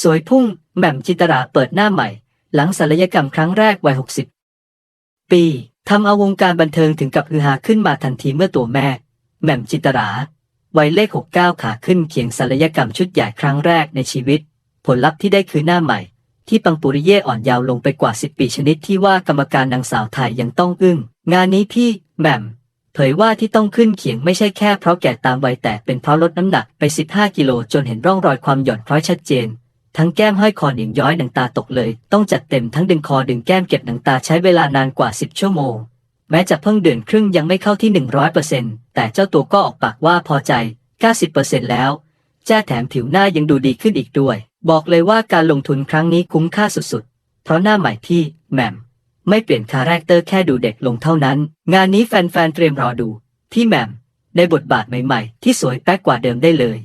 สวยพุ่งแหม่มจิตราเปิดหน้าใหม่ หลังศัลยกรรมครั้งแรกวัย 60 ปีทำเอาวงการบันเทิงถึงกับฮือฮาขึ้นมาทันทีเมื่อตัวแม่แหม่มจิตราวัยเลข 69 ขาขึ้นเขียงศัลยกรรมชุดใหญ่ครั้งแรกในชีวิต ผลลัพธ์ที่ได้คือหน้าใหม่ ที่ปังปุริเย่อ่อนยาวลงไปกว่า 10 ปีชนิดที่ว่ากรรมการนางสาวไทยยังต้องอึ้ง งานนี้พี่แหม่มเผยว่าที่ต้องขึ้นเขียงไม่ใช่แค่เพราะแก่ตามวัยแต่เป็นเพราะลดน้ำหนักไป 15 กิโลจนเห็นร่องรอยความหย่อนคล้อยชัดเจน ทั้งแก้มห้อยคอหนิงย้อยหนังตาตกเลย ต้องจัดเต็มทั้งดึงคอดึงแก้มเก็บหนังตาใช้เวลานานกว่า10ชั่วโมง แม้จะเพิ่งเดือนครึ่งยังไม่เข้าที่100%แต่เจ้าตัวก็ออกปากว่าพอใจ90%แล้วแจ้แถมผิวหน้ายังดูดีขึ้นอีกด้วย บอกเลยว่าการลงทุนครั้งนี้คุ้มค่าสุดๆ เพราะหน้าใหม่ที่แหม่มไม่เปลี่ยนคาแรคเตอร์แค่ดูเด็กลงเท่านั้น งานนี้แฟนๆเตรียมรอดูพี่แหม่มในบทบาทใหม่ๆ ที่สวยแป๊กกว่าเดิมได้เลย